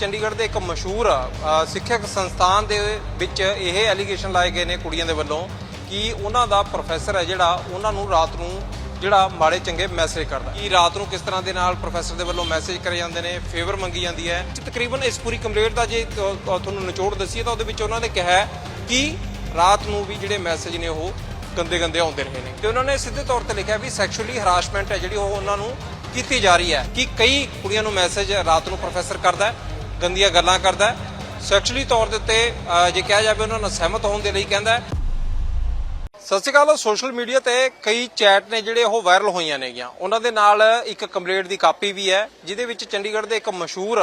ਚੰਡੀਗੜ੍ਹ ਦੇ ਇੱਕ ਮਸ਼ਹੂਰ ਸਿੱਖਿਅਕ ਸੰਸਥਾਨ ਦੇ ਵਿੱਚ ਇਹ ਐਲੀਗੇਸ਼ਨ ਲਾਏ ਗਏ ਨੇ ਕੁੜੀਆਂ ਦੇ ਵੱਲੋਂ ਕਿ ਉਹਨਾਂ ਦਾ ਪ੍ਰੋਫੈਸਰ ਹੈ ਜਿਹੜਾ, ਉਹਨਾਂ ਨੂੰ ਰਾਤ ਨੂੰ ਜਿਹੜਾ ਮਾੜੇ ਚੰਗੇ ਮੈਸੇਜ ਕਰਦਾ। ਕਿ ਰਾਤ ਨੂੰ ਕਿਸ ਤਰ੍ਹਾਂ ਦੇ ਨਾਲ ਪ੍ਰੋਫੈਸਰ ਦੇ ਵੱਲੋਂ ਮੈਸੇਜ ਕਰੇ ਜਾਂਦੇ ਨੇ ਫੇਵਰ ਮੰਗੀ ਜਾਂਦੀ ਹੈ। ਤਕਰੀਬਨ ਇਸ ਪੂਰੀ ਕੰਪਲੇਂਟ ਦਾ ਜੇ ਤੁਹਾਨੂੰ ਨਿਚੋੜ ਦਸੀਏ ਤਾਂ ਉਹਦੇ ਵਿੱਚ ਉਹਨਾਂ ਨੇ ਕਿਹਾ ਕਿ ਰਾਤ ਨੂੰ ਵੀ ਜਿਹੜੇ ਮੈਸੇਜ ਨੇ ਉਹ ਗੰਦੇ ਗੰਦੇ ਆਉਂਦੇ ਰਹੇ ਨੇ। ਤੇ ਉਹਨਾਂ ਨੇ ਸਿੱਧੇ ਤੌਰ ਤੇ ਲਿਖਿਆ ਵੀ ਸੈਕਸ਼ੂਅਲੀ ਹਰਾਸਮੈਂਟ ਹੈ ਜਿਹੜੀ ਉਹ ਉਹਨਾਂ ਨੂੰ ਕੀਤੀ ਜਾ ਰਹੀ ਹੈ ਕਿ ਕਈ ਕੁੜੀਆਂ ਨੂੰ ਮੈਸੇਜ ਰਾਤ ਨੂੰ ਪ੍ਰੋਫੈਸਰ ਕਰਦਾ ਹੈ। ਗੰਦੀਆਂ ਗੱਲਾਂ ਕਰਦਾ ਹੈ। ਸੈਕਸ਼ੂਅਲੀ ਤੌਰ ਦੇ ਉੱਤੇ ਜੇ ਕਿਹਾ ਜਾਵੇ ਉਹਨਾਂ ਨਾਲ ਸਹਿਮਤ ਹੋਣ ਦੇ ਲਈ ਕਹਿੰਦਾ ਸਤਿ ਸ਼੍ਰੀ ਅਕਾਲ, ਸੋਸ਼ਲ ਮੀਡੀਆ ਤੇ ਕਈ ਚੈਟ ਨੇ ਜਿਹੜੇ ਉਹ ਵਾਇਰਲ ਹੋਈਆਂ ਨੇਗੀਆਂ। ਉਹਨਾਂ ਦੇ ਨਾਲ ਇੱਕ ਕੰਪਲੀਟ ਦੀ ਕਾਪੀ ਵੀ ਹੈ, ਜਿਹਦੇ ਵਿੱਚ ਚੰਡੀਗੜ੍ਹ ਦੇ ਇੱਕ ਮਸ਼ਹੂਰ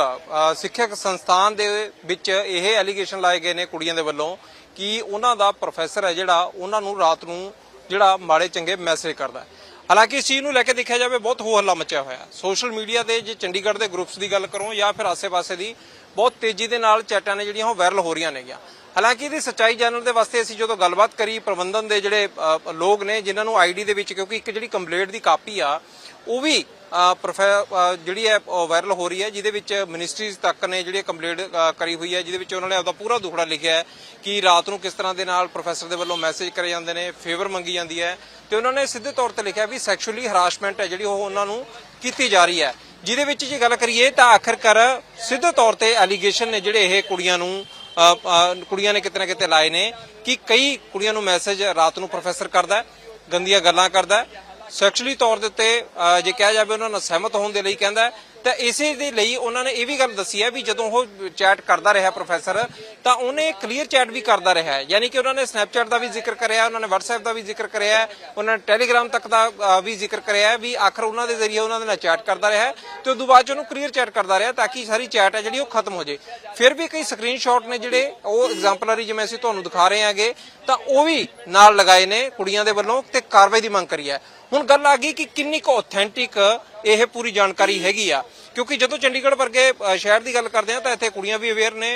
ਸਿੱਖਿਅਕ ਸੰਸਥਾਨ ਦੇ ਵਿੱਚ ਇਹ ਐਲੀਗੇਸ਼ਨ ਲਾਏ ਗਏ ਨੇ ਕੁੜੀਆਂ ਦੇ ਵੱਲੋਂ ਕਿ ਉਹਨਾਂ ਦਾ ਪ੍ਰੋਫੈਸਰ ਹੈ ਜਿਹੜਾ, ਉਹਨਾਂ ਨੂੰ ਰਾਤ ਨੂੰ ਜਿਹੜਾ ਮਾੜੇ ਚੰਗੇ ਮੈਸੇਜ ਕਰਦਾ ਹਾਲਾਂਕਿ ਇਸ ਚੀਜ਼ ਨੂੰ ਲੈ ਕੇ ਦੇਖਿਆ ਜਾਵੇ, ਬਹੁਤ ਹੋ ਹੱਲਾ ਮਚਿਆ ਹੋਇਆ। ਸੋਸ਼ਲ ਮੀਡੀਆ ਤੇ ਜੇ ਚੰਡੀਗੜ੍ਹ ਦੇ ਗਰੁੱਪਸ ਦੀ ਗੱਲ ਕਰੋ ਜਾਂ ਫਿਰ ਆਸੇ-ਪਾਸੇ ਦੀ, ਬਹੁਤ ਤੇਜ਼ੀ ਦੇ ਨਾਲ ਚੈਟਾਂ ਨੇ ਜਿਹੜੀਆਂ ਉਹ ਵਾਇਰਲ ਹੋ ਰਹੀਆਂ ਨੇਗੀਆਂ। ਹਾਲਾਂਕਿ ਇਹਦੀ ਸੱਚਾਈ ਜਾਣਨ ਦੇ ਵਾਸਤੇ ਅਸੀਂ ਜਦੋਂ ਗੱਲਬਾਤ ਕਰੀ ਪ੍ਰਬੰਧਨ ਦੇ ਜਿਹੜੇ ਲੋਕ ਨੇ, ਜਿਨ੍ਹਾਂ ਨੂੰ ਆਈਡੀ ਦੇ ਵਿੱਚ, ਕਿਉਂਕਿ ਇੱਕ ਜਿਹੜੀ ਕੰਪਲੀਟ ਦੀ ਕਾਪੀ ਆ, ਉਹ ਵੀ ਪ੍ਰੋਫੈ- ਜਿਹੜੀ ਹੈ ਵਾਇਰਲ ਹੋ ਰਹੀ ਹੈ, ਜਿਹਦੇ ਵਿੱਚ ਮਿਨਿਸਟਰੀਜ਼ ਤੱਕ ਨੇ ਜਿਹੜੀ ਕੰਪਲੀਟ ਕਰੀ ਹੋਈ ਹੈ, ਜਿਹਦੇ ਵਿੱਚ ਉਹਨਾਂ ਨੇ ਆਪਦਾ ਪੂਰਾ ਦੁਖੜਾ ਲਿਖਿਆ ਹੈ ਕਿ ਰਾਤ ਨੂੰ ਕਿਸ ਤਰ੍ਹਾਂ ਦੇ ਨਾਲ ਪ੍ਰੋਫੈਸਰ ਦੇ ਵੱਲੋਂ ਮੈਸੇਜ ਕਰੇ ਜਾਂਦੇ ਨੇ, ਫੇਵਰ ਮੰਗੀ ਜਾਂਦੀ ਹੈ। ਤੇ ਉਹਨਾਂ ਨੇ ਸਿੱਧੇ ਤੌਰ ਤੇ ਲਿਖਿਆ ਵੀ ਸੈਕਸ਼ੂਅਲੀ ਹਰਾਸਮੈਂਟ ਹੈ ਜਿਹੜੀ ਉਹ ਉਹਨਾਂ ਨੂੰ ਕੀਤੀ ਜਾ ਰਹੀ ਹੈ। ਜਿਹਦੇ ਵਿੱਚ ਜੇ ਗੱਲ ਕਰੀਏ ਤਾਂ ਆਖਰਕਾਰ ਸਿੱਧੇ ਤੌਰ ਤੇ ਐਲੀਗੇਸ਼ਨ ਨੇ ਜਿਹੜੇ ਇਹ ਕੁੜੀਆਂ ਨੂੰ ਕੁੜੀਆਂ ਨੇ ਕਿਤੇ ਨਾ ਕਿਤੇ ਲਾਏ ਨੇ ਕਿ ਕਈ ਕੁੜੀਆਂ ਨੂੰ ਮੈਸੇਜ ਰਾਤ ਨੂੰ ਪ੍ਰੋਫੈਸਰ ਕਰਦਾ ਹੈ, ਗੰਦੀਆਂ ਗੱਲਾਂ ਕਰਦਾ ਹੈ। ਸੈਕਸ਼ੂਅਲੀ ਤੌਰ ਦੇ ਉੱਤੇ ਜੇ ਕਿਹਾ ਜਾਵੇ ਉਹਨਾਂ ਨਾਲ ਸਹਿਮਤ ਹੋਣ ਦੇ ਲਈ ਕਹਿੰਦਾ ਤਾਂ ਇਸੇ ਦੇ ਲਈ ਉਹਨਾਂ ਨੇ ਇਹ ਵੀ ਗੱਲ ਦੱਸੀ ਹੈ ਵੀ ਜਦੋਂ ਉਹ ਚੈਟ ਕਰਦਾ ਰਿਹਾ ਪ੍ਰੋਫੈਸਰ ਤਾਂ ਉਹਨੇ ਕਲੀਅਰ ਚੈਟ ਵੀ ਕਰਦਾ ਰਿਹਾ। ਯਾਨੀ ਕਿ ਉਹਨਾਂ ਨੇ ਸਨੈਪਚੈਟ ਦਾ ਵੀ ਜ਼ਿਕਰ ਕਰਿਆ, ਉਹਨਾਂ ਨੇ WhatsApp ਦਾ ਵੀ ਜ਼ਿਕਰ ਕਰਿਆ, ਉਹਨਾਂ ਨੇ ਟੈਲੀਗ੍ਰਾਮ ਤੱਕ ਦਾ ਵੀ ਜ਼ਿਕਰ ਕਰਿਆ ਵੀ ਆਖਰ ਉਹਨਾਂ ਦੇ ਜ਼ਰੀਏ ਉਹਨਾਂ ਦੇ ਨਾਲ ਚੈਟ ਕਰਦਾ ਰਿਹਾ ਹੈ ਤੇ ਉਦੋਂ ਬਾਅਦ ਚ ਉਹਨੂੰ ਕਲੀਅਰ ਚੈਟ ਕਰਦਾ ਰਿਹਾ ਤਾਂ ਕਿ ਸਾਰੀ ਚੈਟ ਹੈ ਜਿਹੜੀ ਉਹ ਖਤਮ ਹੋ ਜੇ ਫਿਰ ਵੀ ਕਈ ਸਕਰੀਨਸ਼ਾਟ ਨੇ ਜਿਹੜੇ, ਉਹ ਐਗਜ਼ਾਮਪਲਰੀ ਜਿਵੇਂ ਅਸੀਂ ਤੁਹਾਨੂੰ ਦਿਖਾ ਰਹੇ ਹਾਂਗੇ, ਤਾਂ ਉਹ ਵੀ ਨਾਲ ਲਗਾਏ ਨੇ ਕੁੜੀਆਂ ਦੇ ਵੱਲੋਂ ਤੇ ਕਾਰਵਾਈ ਦੀ ਮੰਗ ਕਰੀ ਹੈ। ਹੁਣ ਗੱਲ ਆ ਗਈ ਕਿ ਕਿੰਨੀ ਕੁ ਆਥੈਂਟਿਕ ਇਹ ਪੂਰੀ ਜਾਣਕਾਰੀ ਹੈਗੀ ਆ। ਕਿਉਂਕਿ ਜਦੋਂ ਚੰਡੀਗੜ੍ਹ ਵਰਗੇ ਸ਼ਹਿਰ ਦੀ ਗੱਲ ਕਰਦੇ ਆ ਤਾਂ ਇੱਥੇ ਕੁੜੀਆਂ ਵੀ ਅਵੇਅਰ ਨੇ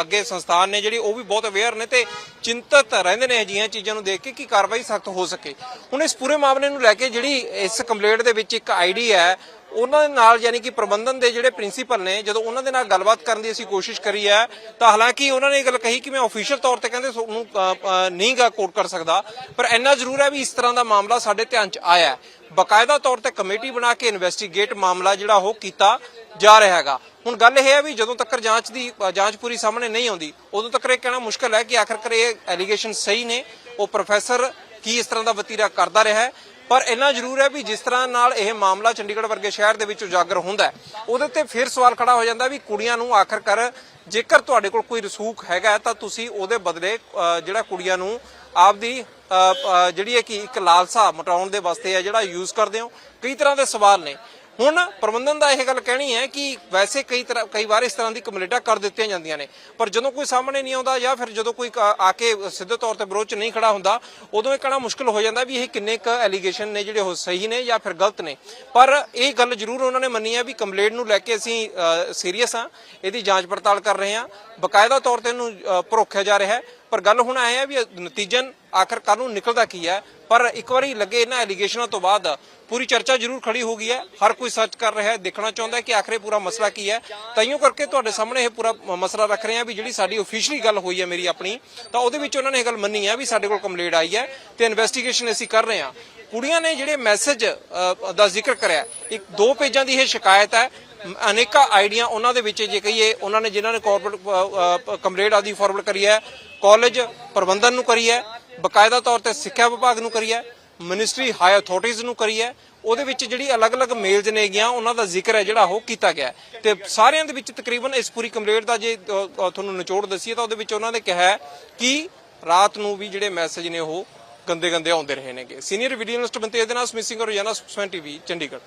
ਅੱਗੇ ਸੰਸਥਾਨ ਨੇ ਜਿਹੜੀ ਉਹ ਵੀ ਬਹੁਤ ਅਵੇਅਰ ਨੇ ਤੇ ਚਿੰਤਤ ਰਹਿੰਦੇ ਨੇ ਅਜਿਹੀਆਂ ਚੀਜ਼ਾਂ ਨੂੰ ਦੇਖ ਕੇ ਕਿ ਕਾਰਵਾਈ ਸਖਤ ਹੋ ਸਕੇ। ਹੁਣ ਇਸ ਪੂਰੇ ਮਾਮਲੇ ਨੂੰ ਲੈ ਕੇ ਜਿਹੜੀ ਇਸ ਕੰਪਲੇਂਟ ਦੇ ਵਿੱਚ ਇੱਕ ਆਈਡੀ ਹੈ ਉਹਨਾਂ ਦੇ ਨਾਲ ਯਾਨੀ ਕਿ ਪ੍ਰਬੰਧਨ ਦੇ ਜਿਹੜੇ ਪ੍ਰਿੰਸੀਪਲ ਨੇ ਜਦੋਂ ਉਹਨਾਂ ਦੇ ਨਾਲ ਗੱਲਬਾਤ ਕਰਨ ਦੀ ਅਸੀਂ ਕੋਸ਼ਿਸ਼ ਕਰੀ ਹੈ ਤਾਂ ਹਾਲਾਂਕਿ ਉਹਨਾਂ ਨੇ ਇਹ ਗੱਲ ਕਹੀ ਕਿ ਮੈਂ ਅਫੀਸ਼ੀਅਲ ਤੌਰ ਤੇ ਕਹਿੰਦੇ ਤੁਹਾਨੂੰ ਅ, ਕੋਟ ਕਰ ਸਕਦਾ। ਪਰ ਇੰਨਾ ਜ਼ਰੂਰ ਹੈ ਵੀ ਇਸ ਤਰ੍ਹਾਂ ਦਾ ਮਾਮਲਾ ਸਾਡੇ ਧਿਆਨ 'ਚ ਆਇਆ ਹੈ। ਬਕਾਇਦਾ ਤੌਰ ਤੇ ਕਮੇਟੀ ਬਣਾ ਕੇ ਇਨਵੈਸਟੀਗੇਟ ਮਾਮਲਾ ਜਿਹੜਾ ਉਹ ਕੀਤਾ ਜਾ ਰਿਹਾ ਹੈਗਾ। ਹੁਣ ਗੱਲ ਇਹ ਹੈ ਵੀ ਜਦੋਂ ਤੱਕ ਜਾਂਚ ਦੀ ਜਾਂਚ ਪੂਰੀ ਸਾਹਮਣੇ ਨਹੀਂ ਆਉਂਦੀ ਉਦੋਂ ਤੱਕ ਇਹ ਕਹਿਣਾ ਮੁਸ਼ਕਲ ਹੈ ਕਿ ਆਖਰਕਾਰ ਇਹ ਐਲੀਗੇਸ਼ਨ ਸਹੀ ਨੇ। ਉਹ ਪ੍ਰੋਫੈਸਰ ਕੀ ਇਸ ਤਰ੍ਹਾਂ ਦਾ ਵਤੀਰਾ ਕਰਦਾ ਰਿਹਾ ਪਰ ਇੰਨਾ ਜ਼ਰੂਰ ਹੈ ਵੀ ਜਿਸ ਤਰ੍ਹਾਂ ਨਾਲ ਇਹ ਮਾਮਲਾ ਚੰਡੀਗੜ੍ਹ ਵਰਗੇ ਸ਼ਹਿਰ ਦੇ ਵਿੱਚ ਉਜਾਗਰ ਹੁੰਦਾ ਉਹਦੇ ਤੇ ਫਿਰ ਸਵਾਲ ਖੜਾ ਹੋ ਜਾਂਦਾ ਵੀ ਕੁੜੀਆਂ ਨੂੰ ਆਖਰਕਾਰ ਜੇਕਰ ਤੁਹਾਡੇ ਕੋਲ ਕੋਈ ਰਸੂਖ ਹੈਗਾ ਤਾਂ ਤੁਸੀਂ ਉਹਦੇ ਬਦਲੇ ਜਿਹੜਾ ਕੁੜੀਆਂ ਨੂੰ ਆਪਦੀ ਅ, ਜਿਹੜੀ ਹੈ ਕਿ ਇੱਕ ਲਾਲਸਾ ਮਟਾਉਣ ਦੇ ਵਾਸਤੇ ਹੈ ਜਿਹੜਾ ਯੂਜ਼ ਕਰਦੇ ਹੋ। ਕਈ ਤਰ੍ਹਾਂ ਦੇ ਸਵਾਲ ਨੇ। ਹੁਣ ਪ੍ਰਬੰਧਨ ਦਾ ਇਹ ਗੱਲ ਕਹਿਣੀ ਹੈ ਕਿ ਵੈਸੇ ਕਈ ਤਰ੍ਹਾਂ ਕਈ ਵਾਰ ਇਸ ਤਰ੍ਹਾਂ ਦੀ ਕੰਪਲੇਂਟਾਂ ਕਰ ਦਿੱਤੀਆਂ ਜਾਂਦੀਆਂ ਨੇ ਪਰ ਜਦੋਂ ਕੋਈ ਸਾਹਮਣੇ ਨਹੀਂ ਆਉਂਦਾ ਜਾਂ ਫਿਰ ਜਦੋਂ ਕੋਈ ਆ ਕੇ ਸਿੱਧੇ ਤੌਰ ਤੇ ਵਿਰੋਧ 'ਚ ਨਹੀਂ ਖੜਾ ਹੁੰਦਾ ਉਦੋਂ ਇਹ ਕਹਿਣਾ ਮੁਸ਼ਕਲ ਹੋ ਜਾਂਦਾ ਵੀ ਇਹ ਕਿੰਨੇ ਕ ਐਲੀਗੇਸ਼ਨ ਨੇ ਜਿਹੜੇ ਉਹ ਸਹੀ ਨੇ ਜਾਂ ਫਿਰ ਗਲਤ ਨੇ। ਪਰ ਇਹ ਗੱਲ ਜ਼ਰੂਰ ਉਹਨਾਂ ਨੇ ਮੰਨੀ ਹੈ ਵੀ ਕੰਪਲੇਂਟ ਨੂੰ ਲੈ ਕੇ ਅਸੀਂ ਸੀਰੀਅਸ ਹਾਂ ਇਹਦੀ ਜਾਂਚ ਪੜਤਾਲ ਕਰ ਰਹੇ ਹਾਂ। ਬਕਾਇਦਾ ਤੌਰ ਤੇ ਇਹਨੂੰ ਅ, ਪਰੋਖਿਆ ਜਾ ਰਿਹਾ ਹੈ। ਪਰ ਗੱਲ ਹੁਣ ਆਇਆ ਹੈ ਵੀ ਨਤੀਜਨ ਆਖਰਕਾਰ ਨੂੰ ਨਿਕਲਦਾ ਕੀ ਹੈ? ਪਰ ਇੱਕ ਵਾਰੀ ਲੱਗੇ ਇਹਨਾਂ ਐਲੀਗੇਸ਼ਨਾਂ ਤੋਂ ਬਾਅਦ, ਪੂਰੀ ਚਰਚਾ ਜ਼ਰੂਰ ਖੜੀ ਹੋ ਗਈ ਹੈ। ਹਰ ਕੋਈ ਸਰਚ ਕਰ ਰਿਹਾ ਹੈ, ਦੇਖਣਾ ਚਾਹੁੰਦਾ ਹੈ ਕਿ ਆਖਰੇ ਪੂਰਾ ਮਸਲਾ ਕੀ ਹੈ। ਤਾਈਓ ਕਰਕੇ ਤੁਹਾਡੇ ਸਾਹਮਣੇ ਇਹ ਪੂਰਾ ਮਸਲਾ ਰੱਖ ਰਹੇ ਹਾਂ ਵੀ ਜਿਹੜੀ ਸਾਡੀ ਅਫੀਸ਼ੀਅਲੀ ਗੱਲ ਹੋਈ ਹੈ ਮੇਰੀ ਆਪਣੀ, ਤਾਂ ਉਹਦੇ ਵਿੱਚ ਉਹਨਾਂ ਨੇ ਇਹ ਗੱਲ ਮੰਨੀ ਹੈ ਵੀ ਸਾਡੇ ਕੋਲ ਕੰਪਲੇਂਟ ਆਈ ਹੈ ਤੇ ਇਨਵੈਸਟੀਗੇਸ਼ਨ ਅਸੀਂ ਕਰ ਰਹੇ ਹਾਂ। ਕੁੜੀਆਂ ਨੇ ਜਿਹੜੇ ਮੈਸੇਜ ਦਾ ਜ਼ਿਕਰ ਕਰਿਆ ਇੱਕ ਦੋ ਪੇਜਾਂ ਦੀ ਇਹ ਸ਼ਿਕਾਇਤ ਹੈ। ਅਨੇਕਾਂ ਆਈਡੀਆਂ ਉਹਨਾਂ ਦੇ ਵਿੱਚ ਜੇ ਕਹੀਏ, ਉਹਨਾਂ ਨੇ ਜਿਨ੍ਹਾਂ ਨੇ ਕਾਰਪੋਰੇਟ ਕੰਪਲੇਂਟ ਆਦੀ ਫਾਰਵਰਡ ਕਰੀ ਹੈ ਕਾਲਜ ਪ੍ਰਬੰਧਨ ਨੂੰ ਕਰੀ ਹੈ ਬਕਾਇਦਾ ਤੌਰ ਤੇ ਸਿੱਖਿਆ ਵਿਭਾਗ ਨੂੰ ਕਰੀ ਹੈ, ਮਿਨਿਸਟਰੀ ਹਾਈ ਅਥਾਰਟੀਜ਼ ਨੂੰ ਕਰੀ ਹੈ, ਉਹਦੇ ਵਿੱਚ ਜਿਹੜੀ ਅਲੱਗ-ਅਲੱਗ ਮੇਲਜ਼ ਨੇ ਗਿਆ, ਉਹਨਾਂ ਦਾ ਜ਼ਿਕਰ ਹੈ ਜਿਹੜਾ ਉਹ ਕੀਤਾ ਗਿਆ ਹੈ। ਤੇ ਸਾਰਿਆਂ ਦੇ ਵਿੱਚ ਤਕਰੀਬਨ ਇਸ ਪੂਰੀ ਕੰਪਲੇਂਟ ਦਾ ਜੇ ਤੁਹਾਨੂੰ ਨਿਚੋੜ ਦਸੀਏ ਤਾਂ ਉਹਦੇ ਵਿੱਚ ਉਹਨਾਂ ਨੇ ਕਿਹਾ ਕਿ ਰਾਤ ਨੂੰ ਵੀ ਜਿਹੜੇ ਮੈਸੇਜ ਨੇ ਉਹ ਗੰਦੇ-ਗੰਦੇ ਆਉਂਦੇ ਰਹੇ ਨੇਗੇ ਸੀਨੀਅਰ ਵੀਡੀਓ ਜਰਨਲਿਸਟ ਬੰਤੇ ਇਹਦੇ ਨਾਲ ਸਮਿਸਿੰਗ ਰੋਜ਼ਾਨਾ ਸਪੋਕਸਮੈਨ ਟੀਵੀ, ਚੰਡੀਗੜ੍ਹ